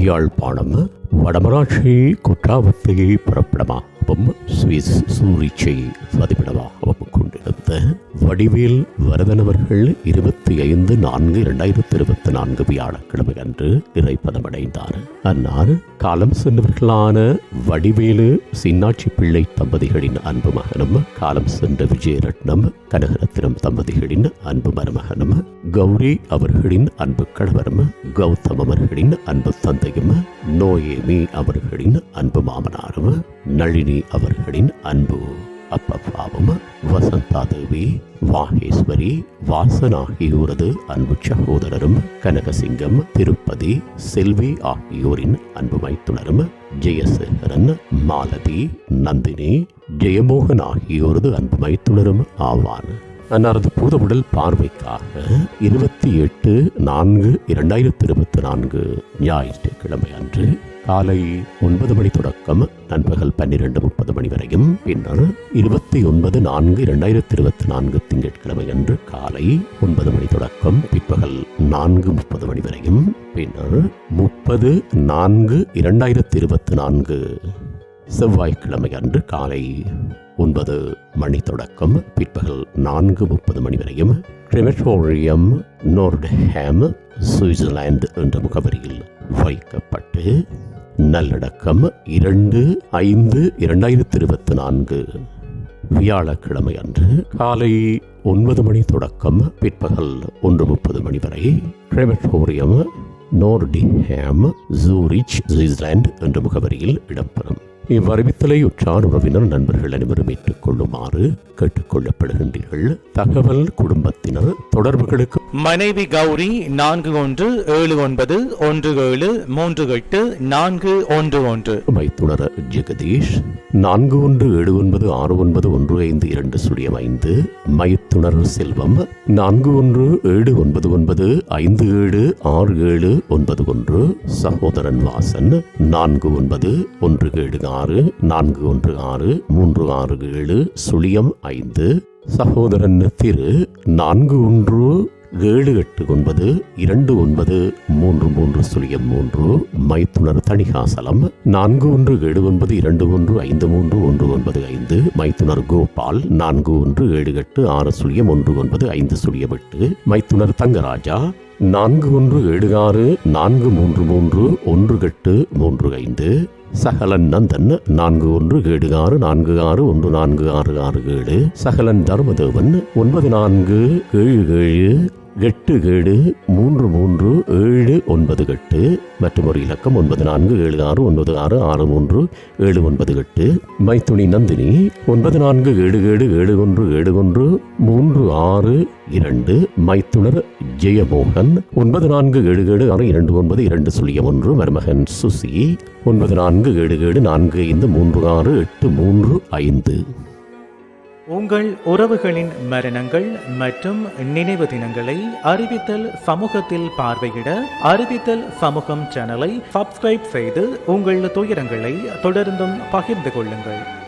யாழ்ப்பாணம் வடமராட்சி குற்றாவத்தை புறப்படமாகவும் சுவிஸ் சூரிச்சை பதிவிடமாகவும் கொடுத்த வடிவேல் வரதனவர்கள் இருபத்தி ஐந்து நான்கு இரண்டாயிரத்தி இருபத்தி நான்கு வியாழக்கிழமை அன்று இறைப்பதமடைந்தார். அன்னார் காலம் சென்றவர்களான வடிவேலு சின்னாட்சி பிள்ளை தம்பதிகளின் அன்பு மகனும் காலம் சென்ற விஜயரட்னம் கனகரத்னம் தம்பதிகளின் அன்பு மருமகனும் கௌரி அவர்களின் அன்பு கணவரும் கௌதம் அவர்களின் அன்பு தந்தையும் நோயேமி அவர்களின் அன்பு மாமனாரும் நளினி அவர்களின் அன்பு அப்பப்பாவும் வசந்தா தேவி வாகேஸ்வரி வாசன் ஆகியோரது அன்பு சகோதரரும் கனகசிங்கம் திருப்பதி செல்வி ஆகியோரின் அன்பு மைத்துனரும் ஜெயசேகரன் மாலதி நந்தினி ஜெயமோகன் ஆகியோரது அன்பு மைத்துனரும் ஆவார். அன்னாரது பூதவுடல் பார்வைக்காக இருபத்தி எட்டு நான்கு இரண்டாயிரத்தி இருபத்தி நான்கு ஞாயிற்றுக்கிழமை அன்று காலை ஒன்பது மணி தொடக்கம் நண்பகல் பன்னிரண்டு முப்பது மணி வரையும். பின்னர் இருபத்தி ஒன்பது நான்கு இரண்டாயிரத்தி இருபத்தி நான்கு திங்கட்கிழமை அன்று காலை ஒன்பது மணி தொடக்கம் பிற்பகல் நான்கு முப்பது மணி வரையும். பின்னர் முப்பது நான்கு இரண்டாயிரத்தி இருபத்தி நான்கு செவ்வாய்க்கிழமை அன்று காலை ஒன்பது மணி தொடக்கம் பிற்பகல் நான்கு முப்பது மணி வரையும். கிரிமட்டோரியம் நோர்ட்ஹேம் சுவிட்சர்லாந்து என்ற முகவரியில் வைக்கப்பட்டு நல்லடக்கம் இரண்டு ஐந்து இரண்டாயிரத்தி இருபத்தி நான்கு வியாழக்கிழமை அன்று காலை ஒன்பது மணி தொடக்கம் பிற்பகல் ஒன்று முப்பது மணி வரை கிரிமட்டோரியம் நோர்டிஹேம் ஜூரிச் சுவிட்சர்லாந்து என்ற முகவரியில் இடம்பெறும். இவ்வறிவித்தலை உற்றார் உறவினர் நண்பர்கள் அனைவரும் ஏற்றுக்கொள்ளுமாறு கேட்டுக்கொள்ளப்படுகின்றீர்கள். தகவல் குடும்பத்தினர் தொடர்புகளுக்கு மனைவி கௌரி நான்கு ஒன்று ஏழு ஒன்பது ஒன்று ஏழு மூன்று எட்டு நான்கு ஒன்று ஒன்று. மைத்துனர் ஜெகதீஷ் நான்கு ஒன்று ஏழு ஒன்பது ஆறு ஒன்பது ஒன்று ஐந்து இரண்டு சுழியம் ஐந்து மயத்துணர் செல்வம். நான்கு ஒன்று ஏழு ஒன்பது ஒன்பது ஐந்து ஏழு ஆறு ஏழு ஒன்பது ஒன்று சகோதரன் வாசன் நான்கு ஒன்பது ஒன்று ஏழு ஆறு நான்கு ஒன்று ஆறு மூன்று ஆறு ஏழு சுழியம் ஐந்து சகோதரன் திரு. நான்கு ஒன்று ஏழு எட்டு ஒன்பது இரண்டு ஒன்பது மூன்று மூன்று சுழியம் மூன்று மைத்துனர் தணிகாசலம் நான்கு ஒன்று ஏழு ஒன்பது இரண்டு ஒன்று ஐந்து மூன்று ஒன்று ஒன்பது ஐந்து மைத்துனர் கோபால் நான்கு ஒன்று ஏழு எட்டு ஆறு சுழியம் ஒன்று ஒன்பது ஐந்து சுழியம் எட்டு மைத்துனர் தங்கராஜா நான்கு ஒன்று ஏழு ஆறு நான்கு மூன்று மூன்று ஒன்று எட்டு மூன்று ஐந்து சகலன் நந்தன் நான்கு ஒன்று ஏழு ஆறு நான்கு ஆறு ஒன்று நான்கு ஆறு ஆறு ஏழு சகலன் தர்மதேவன் ஒன்பது நான்கு ஏழு ஏழு எட்டு ஏழு மூன்று மூன்று ஏழு ஒன்பது எட்டு. மற்றும் ஒரு இலக்கம் ஒன்பது நான்கு ஏழு ஆறு ஒன்பது ஆறு ஆறு மூன்று ஏழு ஒன்பது எட்டு. மைத்துணி நந்தினி ஒன்பது நான்கு ஏழு ஏழு ஏழு ஒன்று ஏழு ஒன்று மூன்று ஆறு இரண்டு மைத்துனர் ஜெயமோகன் ஒன்பது நான்கு ஏழு ஏழு ஆறு இரண்டு ஒன்பது இரண்டு சொல்லிய ஒன்று மருமகன் சுசி ஒன்பது நான்கு ஏழு ஏழு நான்கு ஐந்து மூன்று ஆறு எட்டு மூன்று ஐந்து. உங்கள் உறவுகளின் மரணங்கள் மற்றும் நினைவு தினங்களை அறிவித்தல் சமூகத்தில் பார்வையிட அறிவித்தல் சமூகம் சேனலை சப்ஸ்கிரைப் செய்து உங்கள் துயரங்களை தொடர்ந்தும் பகிர்ந்து கொள்ளுங்கள்.